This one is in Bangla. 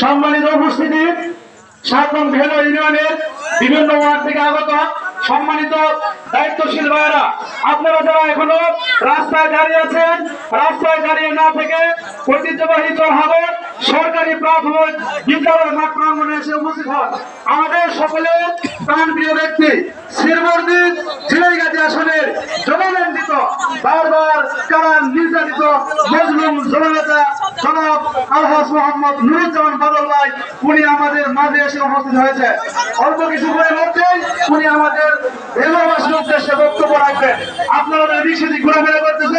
সম্মানিত উপস্থিতি সাতন ভেলো ইউনিয়নের বিভিন্ন ওয়ার্ড থেকে আগত সম্মানিত দায়িত্বশীল ভাইয়েরা, আপনারা যারা এখনও রাস্তায় দাঁড়িয়ে আছেন, রাস্তায় দাঁড়িয়ে না থেকে ঐতিহ্যবাহী হাবর সরকারি প্রাথমিক বিদ্যালয় মাঠ প্রাঙ্গনে এসে উপস্থিত হন। আমাদের সকলের প্রাণ প্রিয় ব্যক্তি শ্রীবর্দী ঝিনাইগাতি আসনের জননন্দিত, বারবার কারান নির্যাতিত মজলুম জননেতা জনাব আলহাস মোহাম্মদ নুরুজ্জামান বাদল ভাই, উনি আমাদের মাঝে এসে উপস্থিত হয়েছে। অল্প কিছু করে মধ্যেই উনি আমাদের এলাকাবাসীর উদ্দেশ্যে বক্তব্য রাখবেন। আপনারা এদিক সেদিক ঘোরাফেরা করতেছেন